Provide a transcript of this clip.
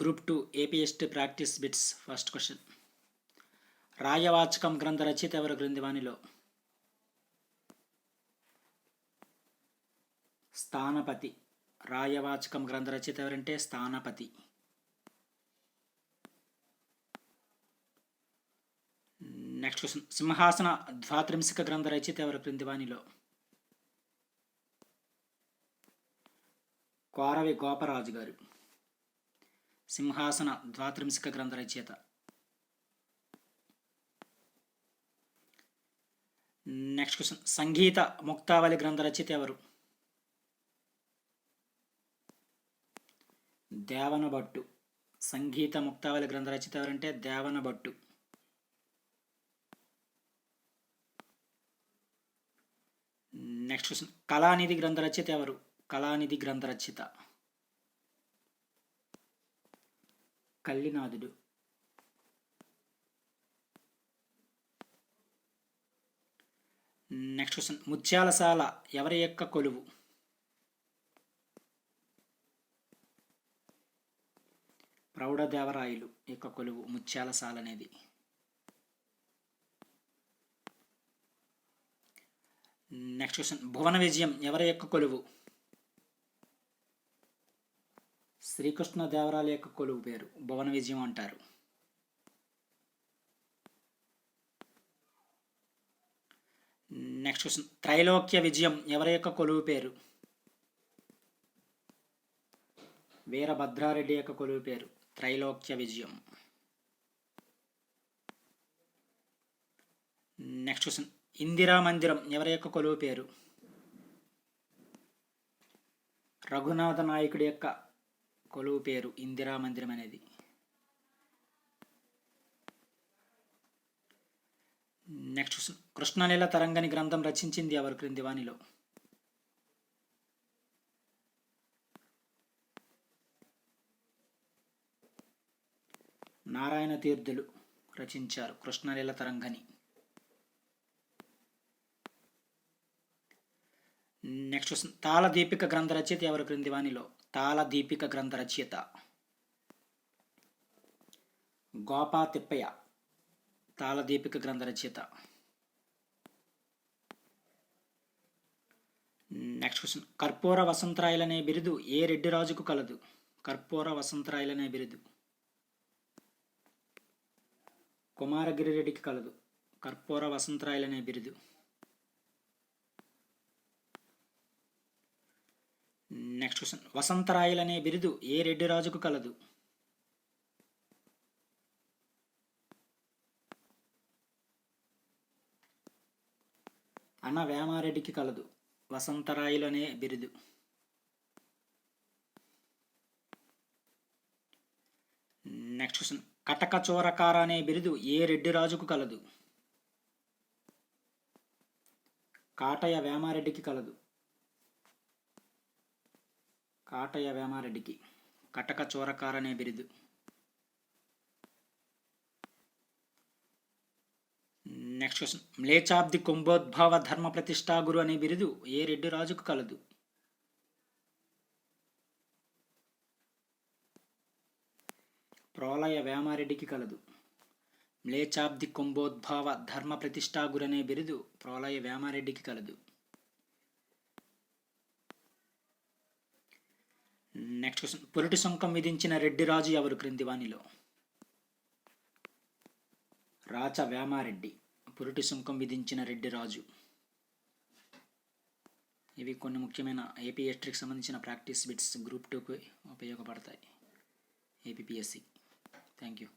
Group two APST practice bits first question. Rayavachakam గ్రంథ రచయిత ఎవరు గ్రంథివాణిలో స్థానపతి. రాయవాచకం గ్రంథ రచయిత ఎవరంటే స్థానపతి. నెక్స్ట్ క్వశ్చన్ సింహాసన ద్వాత్రింశిక గ్రంథ రచయిత ఎవరు క్రిందివాణిలో కోరవి గోపరాజు గారు. సింహాసన ద్వాత్రింశిక గ్రంథ రచయిత. నెక్స్ట్ క్వశ్చన్ సంగీత ముక్తావళి గ్రంథ రచయిత ఎవరు? దేవన భట్టు సంగీత ముక్తావళి గ్రంథ రచయిత ఎవరంటే దేవన భట్టు నెక్స్ట్ క్వశ్చన్ కళానిధి గ్రంథ రచయిత ఎవరు? కళానిధి గ్రంథ రచయిత. కల్లినాథుడు నెక్స్ట్ క్వశ్చన్ ముత్యాలశాల ఎవరి యొక్క కొలువు? ప్రౌఢదేవరాయలు యొక్క కొలువు ముత్యాలశాల అనేది. నెక్స్ట్ క్వశ్చన్ భువన విజయం ఎవరి యొక్క కొలువు? శ్రీకృష్ణ దేవరాల యొక్క కొలువు పేరు. భువన విజయం అంటారు. Next question. త్రైలోక్య విజయం ఎవరి యొక్క కొలువు పేరు? వీరభద్రారెడ్డి యొక్క కొలువు పేరు. త్రైలోక్య విజయం. Next question. ఇందిరా మందిరం ఎవరి యొక్క కొలువు పేరు? రఘునాథ నాయకుడి యొక్క కొలువు పేరు ఇందిరా మందిరం అనేది. నెక్స్ట్ కృష్ణలీల తరంగని గ్రంథం రచించింది ఎవరు క్రింది వాణిలో నారాయణ తీర్థులు రచించారు కృష్ణలీల తరంగని. నెక్స్ట్ తాళ దీపిక గ్రంథ రచయిత ఎవరు క్రింది వాణిలో తాళ దీపిక గ్రంథ రచయిత. గోపా తిప్పయ్య తాళ దీపిక గ్రంథ రచయిత. నెక్స్ట్ క్వశ్చన్ కర్పూర వసంతరాయలనే బిరుదు ఏ రెడ్డి రాజుకు కలదు? కర్పూర వసంతరాయలనే బిరుదు. కుమారగిరి రెడ్డికి కలదు. కర్పూర వసంతరాయలనే బిరుదు. Next question. వసంతరాయలనే బిరుదు ఏ రెడ్డి రాజుకు కలదు? అన్న వేమారెడ్డికి కలదు. వసంతరాయలు అనే బిరుదు. Next question. కటక చోరకార అనే బిరుదు ఏ రెడ్డి రాజుకు కలదు? కాటయ్య వేమారెడ్డికి కలదు. కాటయ్య వేమారెడ్డికి కటక చోరకారనే బిరుదు. నెక్స్ట్ క్వశ్చన్ మ్లేచాబ్ది కుంభోద్భవ ధర్మ ప్రతిష్టా గురు అనే బిరుదు ఏ రెడ్డి రాజుకు కలదు? ప్రోలయ వేమారెడ్డికి కలదు. మ్లేచాబ్ది కుంభోద్భవ ధర్మ ప్రతిష్టా గురు అనే బిరుదు ప్రోలయ వేమారెడ్డికి కలదు. నెక్స్ట్ క్వశ్చన్ పురటి సుంకం విధించిన రెడ్డి రాజు ఎవరు? క్రింది వాణిలో రాచ వేమారెడ్డి పురటి సుంకం విధించిన రెడ్డి రాజు. ఇవి కొన్ని ముఖ్యమైన ఏపీ హిస్టరీకి సంబంధించిన ప్రాక్టీస్ బిట్స్ గ్రూప్ టూకి ఉపయోగపడతాయి. APSC thank you